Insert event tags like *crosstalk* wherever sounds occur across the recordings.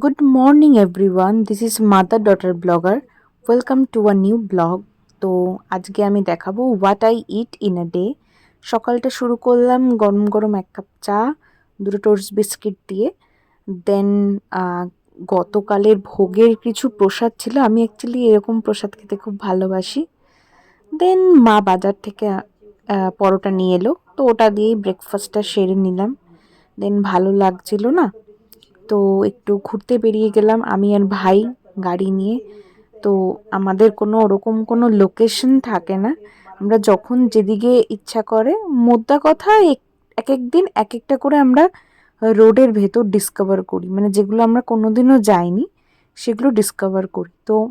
Good morning, everyone. This is mother daughter blogger. Welcome to a new blog. তো আজকে আমি দেখাবো what I eat in a day সকালটা শুরু করলাম গরম গরম এক কাপ চা দুটো টোস্ট বিস্কিট দিয়ে। দেন গতকালের ভোগের কিছু প্রসাদ ছিল। আমি অ্যাকচুয়ালি এরকম প্রসাদ খেতে খুব ভালোবাসি। দেন মা বাজার থেকে পরোটা নিয়ে এলো। তো ওটা দিয়েই ব্রেকফাস্টটা সেরে নিলাম। দেন ভালো লাগছিল না। তো একটু ঘুরতে বেরিয়ে গেলাম আমি আর ভাই গাড়ি নিয়ে। তো আমাদের কোনো ওরকম কোনো লোকেশন থাকে না। আমরা যখন যেদিকে ইচ্ছা করে, মোদ্দা কথা এক- এক দিন এক একটা করে আমরা রোডের ভেতর ডিসকভার করি। মানে যেগুলো আমরা কোনোদিনও যাইনি, সেগুলো ডিসকভার করি। তো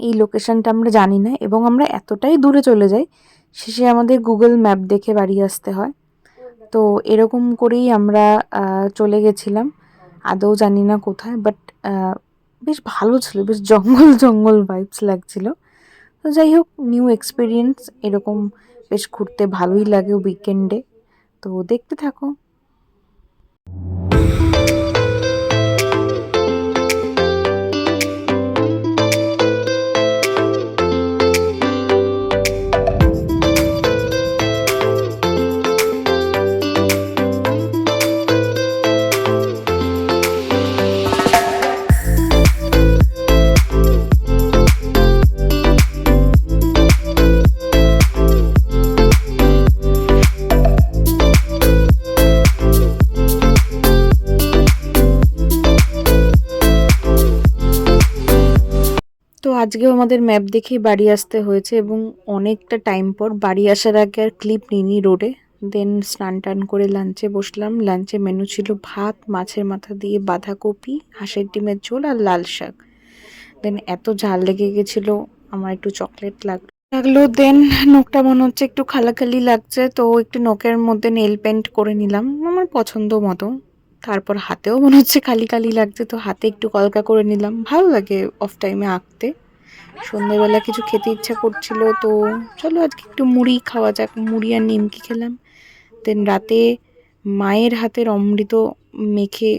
এই লোকেশনটা আমরা জানি না এবং আমরা এতটাই দূরে চলে যাই, শেষে আমাদের গুগল ম্যাপ দেখে বাড়ি আসতে হয়। তো এরকম করেই আমরা চলে গেছিলাম। আদৌ জানি না কোথায় বাট বেশ ভালো ছিল, বেশ জঙ্গল *laughs* জঙ্গল ভাইবস লাগছিল। তো যাই হোক নিউ এক্সপিরিয়েন্স এরকম বেশ ঘুরতে ভালোই লাগে উইকেন্ডে তো দেখতে থাকো। আজকেও আমাদের ম্যাপ দেখেই বাড়ি আসতে হয়েছে এবং অনেকটা টাইম পর বাড়ি আসার আগে আর ক্লিপ নিইনি রোডে দেন স্নান টান করে লাঞ্চে বসলাম। লাঞ্চে মেনু ছিল ভাত, মাছের মাথা দিয়ে বাঁধাকপি, হাঁসের ডিমের ঝোল আর লাল শাক। দেন এত ঝাল লেগে গেছিল, আমার একটু চকলেট লাগল লাগল। দেন নখটা মনে হচ্ছে একটু খালাখালি লাগছে, তো একটু নখের মধ্যে নেল পেন্ট করে নিলাম, আমার পছন্দ মতো। তারপর হাতেও মনে হচ্ছে খালি খালি লাগছে, তো হাতে একটু কলকা করে নিলাম। ভালো লাগে অফ টাইমে আঁকতে। সন্ধ্যেবেলা কিছু খেতে ইচ্ছা করছিল, তো চলো আজকে একটু মুড়ি খাওয়া যাক, মুড়ি আর নিমকি খেলাম। দেন রাতে মায়ের হাতের অমৃত মেখে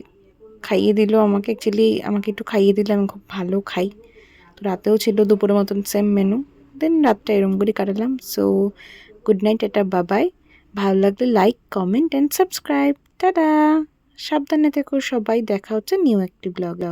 খাইয়ে দিল আমাকে। অ্যাকচুয়ালি আমাকে একটু খাইয়ে দিলে আমি খুব ভালো খাই। তো রাতেও ছিল দুপুরের মতন সেম মেনু দেন রাতটা এরম করে কাটালাম। সো গুড নাইট এটা বাবাই ভালো লাগলে like comment and subscribe tata! সাবধানে থেকো, সবাই দেখা হচ্ছে নিউ একটি ব্লগে